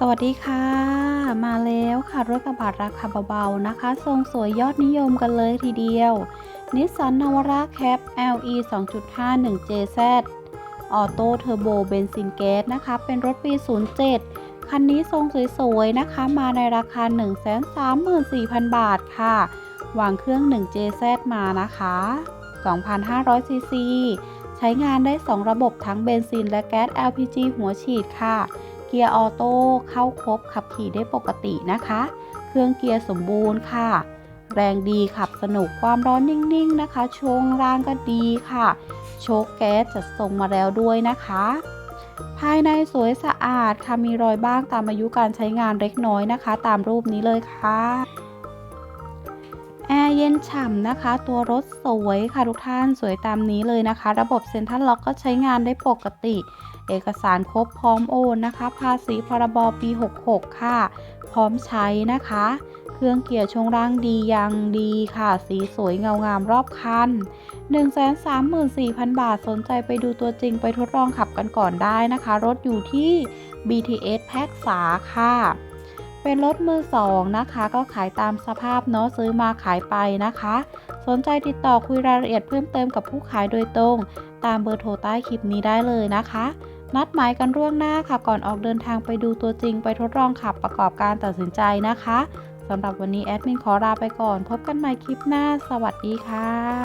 สวัสดีค่ะ มาแล้วค่ะรถกระบะราคาเบาๆนะคะ ทรงสวยยอดนิยมกันเลยทีเดียวนิสสันนวราแคป LE 2.5 1JZ ออโต้เทอร์โบเบนซินแก๊สนะคะ เป็นรถปี 07 คันนี้ทรงสวยๆนะคะ มาในราคา 134,000 บาทค่ะ วางเครื่อง 1JZ มานะคะ 2,500 ซีซี ใช้งานได้ 2 ระบบทั้งเบนซินและแก๊ส LPG หัวฉีดค่ะ เกียร์ออโต้เข้าครบขับขี่ได้ปกตินะคะ เครื่องเกียร์สมบูรณ์ค่ะ แรงดีขับสนุกความร้อนนิ่งๆนะคะ ช่วงล่างก็ดีค่ะ โชคแก๊สจัดส่งมาแล้วด้วยนะคะ ภายในสวยสะอาดค่ะมีรอยบ้างตามอายุการใช้งานเล็กน้อยนะคะ ตามรูปนี้เลยค่ะ แอร์เย็นฉ่ำนะคะ ตัวรถสวยค่ะทุกท่านสวยตามนี้เลยนะคะ ระบบเซ็นทรัลล็อกก็ใช้งานได้ปกติ เอกสารครบพร้อมโอนนะคะ ภาษีพรบปี 66 ค่ะ พร้อมใช้นะคะ เครื่องเกียร์ช่วงล่างดียังดีค่ะ สีสวยเงางามรอบคัน 134,000 บาทสนใจไปดูตัวจริงไปทดลองขับกันก่อนได้นะคะ รถอยู่ที่ BTS แพ็กษาค่ะ เป็นรถมือสองนะคะ ก็ขายตามสภาพเนาะซื้อมาขายไปนะคะ สนใจติดต่อคุยรายละเอียดเพิ่มเติมกับผู้ขายโดยตรง ตามเบอร์โทรใต้คลิปนี้ได้เลยนะคะ นัดหมายกันล่วงหน้าค่ะ ก่อนออกเดินทางไปดูตัวจริงไปทดลองขับประกอบการตัดสินใจนะคะสำหรับวันนี้แอดมินขอลาไปก่อน พบกันใหม่คลิปหน้า สวัสดีค่ะ